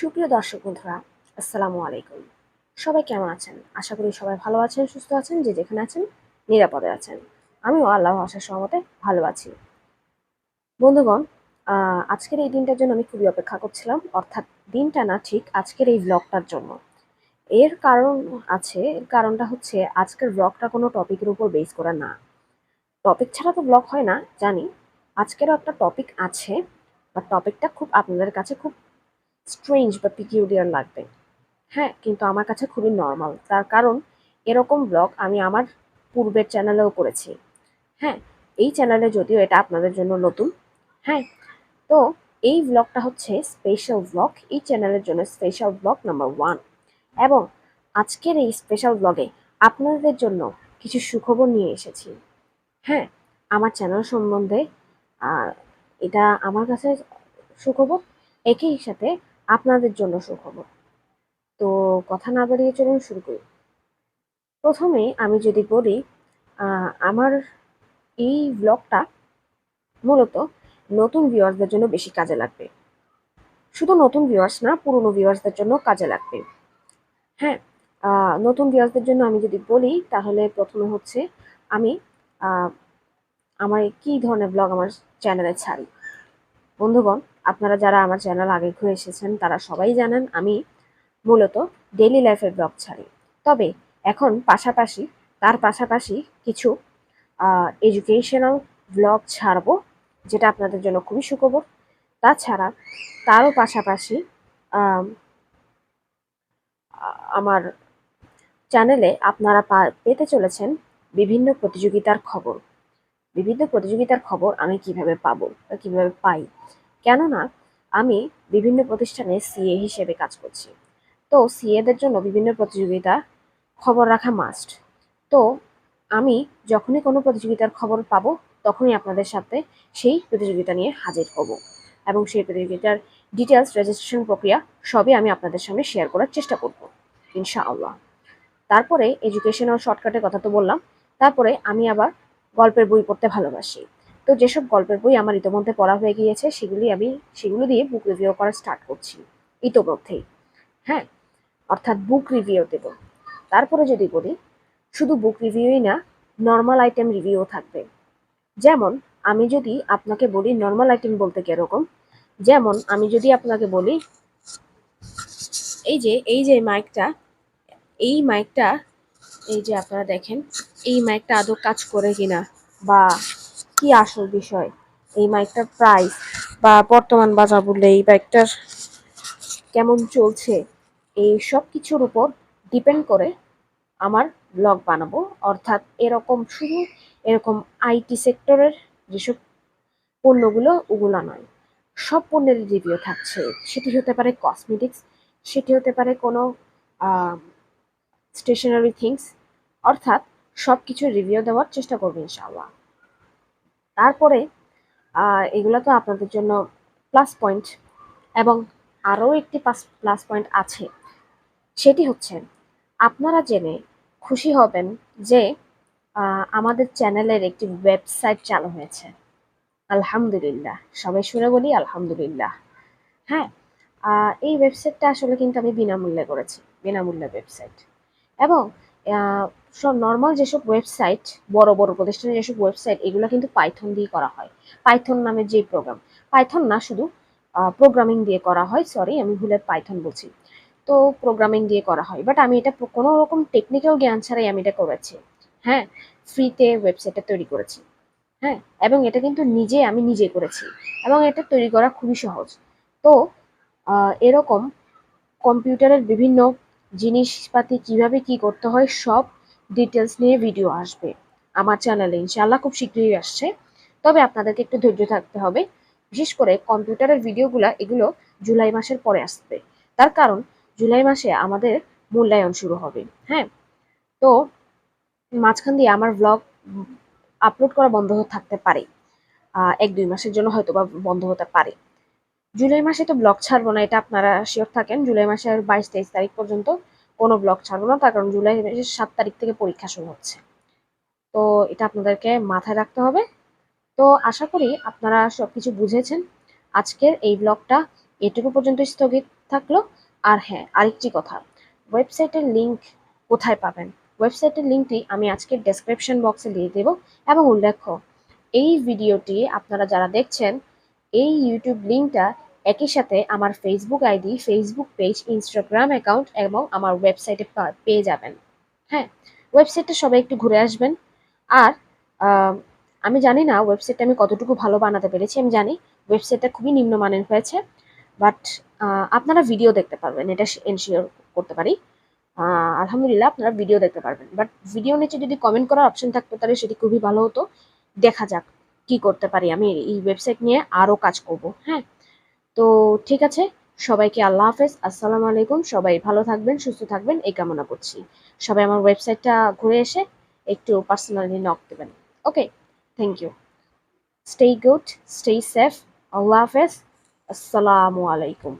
সুপ্রিয় দর্শক বন্ধুরা, আসসালামু আলাইকুম। সবাই কেমন আছেন? আশা করি সবাই ভালো আছেন, সুস্থ আছেন, যে যেখানে আছেন নিরাপদে আছেন। আমিও আল্লাহ আশার সহমতে ভালো আছি। বন্ধুগণ আজকের এই দিনটার জন্য আমি খুবই অপেক্ষা করছিলাম, অর্থাৎ দিনটা না ঠিক আজকের এই ব্লগটার জন্য। এর কারণ আছে, এর কারণটা হচ্ছে আজকের ব্লগটা কোনো টপিকের উপর বেস করা না। টপিক ছাড়া তো ব্লগ হয় না, জানি। আজকেরও একটা টপিক আছে বা টপিকটা খুব আপনাদের কাছে খুব স্ট্রেঞ্জ বা পিকিউলিয়ার লাগবে। হ্যাঁ কিন্তু আমার কাছে খুবই নর্মাল। তার কারণ, এরকম ব্লগ আমি আমার পূর্বের চ্যানেলেও করেছি। হ্যাঁ এই চ্যানেলে যদিও এটা আপনাদের জন্য নতুন। হ্যাঁ তো এই ব্লগটা হচ্ছে স্পেশাল ব্লগ এই চ্যানেলের জন্য স্পেশাল ব্লগ নাম্বার ওয়ান এবং আজকের এই স্পেশাল ব্লগে আপনাদের জন্য কিছু সুখবর নিয়ে এসেছি। হ্যাঁ আমার চ্যানেল সম্বন্ধে এটা আমার কাছে সুখবর। একই সাথে আপনাদের জন্য সুখবর। তো কথা না বাড়িয়ে চলুন শুরু করি। প্রথমে আমি যদি বলি আমার এই ব্লগটা মূলত নতুন ভিউয়ার্সদের জন্য বেশি কাজে লাগবে। শুধু নতুন ভিউয়ার্স না, পুরনো ভিউয়ার্সদের জন্য কাজে লাগবে। হ্যাঁ নতুন ভিউয়ার্সদের জন্য আমি যদি বলি, তাহলে প্রথমে হচ্ছে আমি আমার কি ধরনের ব্লগ আমার চ্যানেলে ছাড়ি? বন্ধুগণ আপনারা যারা আমার চ্যানেল আগে ঘুরে এসেছেন, তারা সবাই জানেন আমি মূলত ডেইলি লাইফের ব্লগ ছাড়ি। তবে এখন পাশাপাশি, তার পাশাপাশি কিছু এডুকেশনাল ব্লগ ছাড়বো, যেটা আপনাদের জন্য খুবই সুখবর। তাছাড়া তারও পাশাপাশি আমার চ্যানেলে আপনারা পেতে চলেছেন বিভিন্ন প্রতিযোগিতার খবর। বিভিন্ন প্রতিযোগিতার খবর আমি কীভাবে পাবো বা কীভাবে পাই? কেননা আমি বিভিন্ন প্রতিষ্ঠানে সিএ হিসেবে কাজ করছি। তো সিএদের জন্য বিভিন্ন প্রতিযোগিতা খবর রাখা মাস্ট তো আমি যখনই কোনো প্রতিযোগিতার খবর পাবো, তখনই আপনাদের সাথে সেই প্রতিযোগিতা নিয়ে হাজির হব। এবং সেই প্রতিযোগিতার ডিটেলস রেজিস্ট্রেশন প্রক্রিয়া সবই আমি আপনাদের সামনে শেয়ার করার চেষ্টা করব, ইনশাআল্লাহ। তারপরে এডুকেশনাল শর্টকাটের কথা তো বললাম। তারপরে আমি আবার গল্পের বই পড়তে ভালোবাসি। তো যেসব গল্পের বই আমার ইতোমধ্যে পড়া হয়ে গিয়েছে, সেগুলি আমি, সেগুলো দিয়ে বুক রিভিউ করা স্টার্ট করছি, ইতোমধ্যেই। হ্যাঁ অর্থাৎ বুক রিভিউ দেব। তারপরে যদি বলি, শুধু বুক রিভিউই না নর্মাল আইটেম রিভিউ থাকবে। যেমন, আমি যদি আপনাকে বলি নর্মাল আইটেম বলতে কীরকম? যেমন, আমি যদি আপনাকে বলি, এই যে এই যে মাইকটা এই মাইকটা এই যে আপনারা দেখেন, এই মাইকটা আদৌ কাজ করে কিনা, বা কি আসল বিষয়? এই মাইকটার প্রাইস বা বর্তমান বাজার বললে এই বাইকটার কেমন চলছে, এই সব কিছুর উপর ডিপেন্ড করে আমার ব্লগ বানাবো। অর্থাৎ এরকম শুধু এরকম আইটি সেক্টরের যেসব পণ্যগুলো, ওগুলো নয়, সব পণ্যের রিভিউ থাকছে। সেটি হতে পারে কসমেটিক্স সেটি হতে পারে কোনো স্টেশনারি থিংস অর্থাৎ সব কিছু রিভিউ দেওয়ার চেষ্টা করব ইনশাআল্লাহ। তারপরে এগুলো তো আপনাদের জন্য প্লাস পয়েন্ট এবং আরও একটি প্লাস পয়েন্ট আছে। সেটি হচ্ছে, আপনারা জেনে খুশি হবেন যে আমাদের চ্যানেলের একটি ওয়েবসাইট চালু হয়েছে। আলহামদুলিল্লাহ। সবাই শুনে বলি আলহামদুলিল্লাহ। হ্যাঁ এই ওয়েবসাইটটা আসলে কিন্তু আমি বিনামূল্যে করেছি, বিনামূল্যে ওয়েবসাইট এবং সব নর্মাল যেসব ওয়েবসাইট বড় বড় প্রতিষ্ঠানের যেসব ওয়েবসাইট এগুলো কিন্তু পাইথন দিয়ে করা হয়। পাইথন নামের যে প্রোগ্রাম পাইথন না, শুধু প্রোগ্রামিং দিয়ে করা হয়। সরি আমি ভুলে পাইথন বলছি। তো প্রোগ্রামিং দিয়ে করা হয়। বাট আমি এটা কোনো রকম টেকনিক্যাল জ্ঞান ছাড়াই আমি এটা করেছি। হ্যাঁ ফ্রিতে ওয়েবসাইটটা তৈরি করেছি। হ্যাঁ এবং এটা কিন্তু নিজে আমি নিজে করেছি। এবং এটা তৈরি করা খুবই সহজ। তো এরকম কম্পিউটারের বিভিন্ন জিনিসপাতি কীভাবে কি করতে হয়, সব ডিটেলস নিয়ে ভিডিও আসবে। আমার চ্যানেলে ইনশাআল্লাহ খুব শীঘ্রই আসছে। তবে আপনাদেরকে একটু ধৈর্য থাকতে হবে, বিশেষ করে কম্পিউটারের ভিডিওগুলো এগুলো জুলাই মাসের পরে আসবে। তার কারণ, জুলাই মাসে আমাদের মূল্যায়ন শুরু হবে হ্যাঁ? তো মাঝখান দিয়ে আমার ব্লগ আপলোড করা বন্ধ থাকতে পারে। এক দুই মাসের জন্য হয়তো বা বন্ধ হতে পারে। জুলাই মাসে তো ব্লগ ছাড়বো না, এটা আপনারা শিওর থাকেন। জুলাই মাসের বাইশ তেইশ তারিখ পর্যন্ত কোনো ব্লগ ছাড়বো না, তার কারণ জুলাই মাসের সাত তারিখ থেকে পরীক্ষা শুরু হচ্ছে। তো এটা আপনাদেরকে মাথায় রাখতে হবে। তো আশা করি আপনারা সব কিছু বুঝেছেন। আজকের এই ব্লগটা এটুকু পর্যন্ত স্থগিত থাকল। আর হ্যাঁ আরেকটি কথা, ওয়েবসাইটের লিংক কোথায় পাবেন? ওয়েবসাইটের লিঙ্কটি আমি আজকে ডেসক্রিপশন বক্সে দিয়ে দেব। এবং উল্লেখ্য, এই ভিডিওটি আপনারা যারা দেখছেন এই ইউটিউব লিঙ্কটা একই সাথে আমার Facebook ID Facebook page Instagram account এবং আমার ওয়েবসাইটে পেয়ে যাবেন। হ্যাঁ ওয়েবসাইটটা সবাই একটু ঘুরে আসবেন। আর আমি জানি না ওয়েবসাইটটা আমি কতটুকু ভালো বানাতে পেরেছি, আমি জানি ওয়েবসাইটটা খুবই নিম্নমানের হয়েছে। বাট আপনারা ভিডিও দেখতে পারবেন, এটা এনশিওর করতে পারি। আলহামদুলিল্লাহ আপনারা ভিডিও দেখতে পারবেন। বাট ভিডিও নিচে যদি কমেন্ট করার অপশন থাকতো তাহলে সেটি খুবই ভালো হতো। দেখা যাক। কি করতে পারি? আমি এই ওয়েবসাইট নিয়ে আরও কাজ করব হ্যাঁ? তো ঠিক আছে, সবাইকে আল্লাহ হাফেজ, আসসালামু আলাইকুম, সবাই ভালো থাকবেন, সুস্থ থাকবেন, এই কামনা করছি। সবাই আমার ওয়েবসাইটটা ঘুরে এসে একটু পার্সোনালি নক দেবেন। Okay thank you stay good stay safe Allah হাফেজ, আসসালামু আলাইকুম।